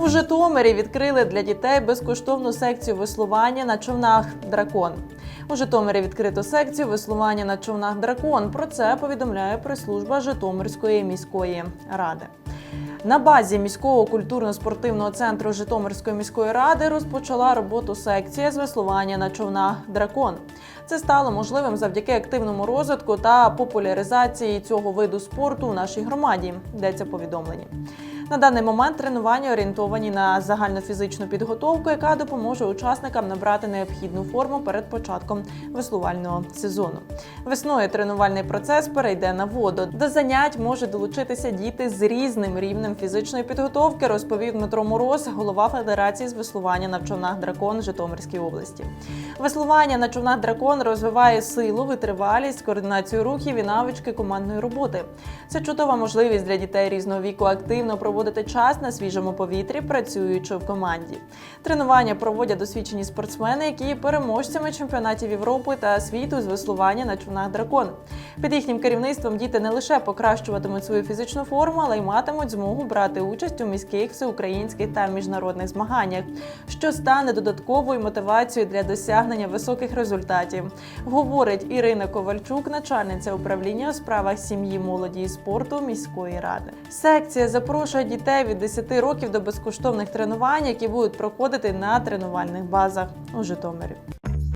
У Житомирі відкрили для дітей безкоштовну секцію веслування на човнах Дракон. У Житомирі відкрито секцію веслування на човнах Дракон. Про це повідомляє прес-служба Житомирської міської ради. На базі міського культурно-спортивного центру Житомирської міської ради розпочала роботу секція з веслування на човнах Дракон. Це стало можливим завдяки активному розвитку та популяризації цього виду спорту у нашій громаді. Йдеться в повідомленні. На даний момент тренування орієнтовані на загальнофізичну підготовку, яка допоможе учасникам набрати необхідну форму перед початком веслувального сезону. Весною тренувальний процес перейде на воду. До занять може долучитися діти з різним рівнем фізичної підготовки, розповів Дмитро Мороз, голова Федерації з веслування на човнах дракон Житомирській області. Веслування на човнах дракон розвиває силу, витривалість, координацію рухів і навички командної роботи. Це чудова можливість для дітей різного віку активно проводити час на свіжому повітрі, працюючи в команді. Тренування проводять досвідчені спортсмени, які є переможцями чемпіонатів Європи та світу з веслування на човнах дракон. Під їхнім керівництвом діти не лише покращуватимуть свою фізичну форму, але й матимуть змогу брати участь у міських, всеукраїнських та міжнародних змаганнях, що стане додатковою мотивацією для досягнення високих результатів, говорить Ірина Ковальчук, начальниця управління у справах сім'ї, молоді і спорту міської ради. Секція запрошує дітей від 10 років до безкоштовних тренувань, які будуть проходити на тренувальних базах у Житомирі.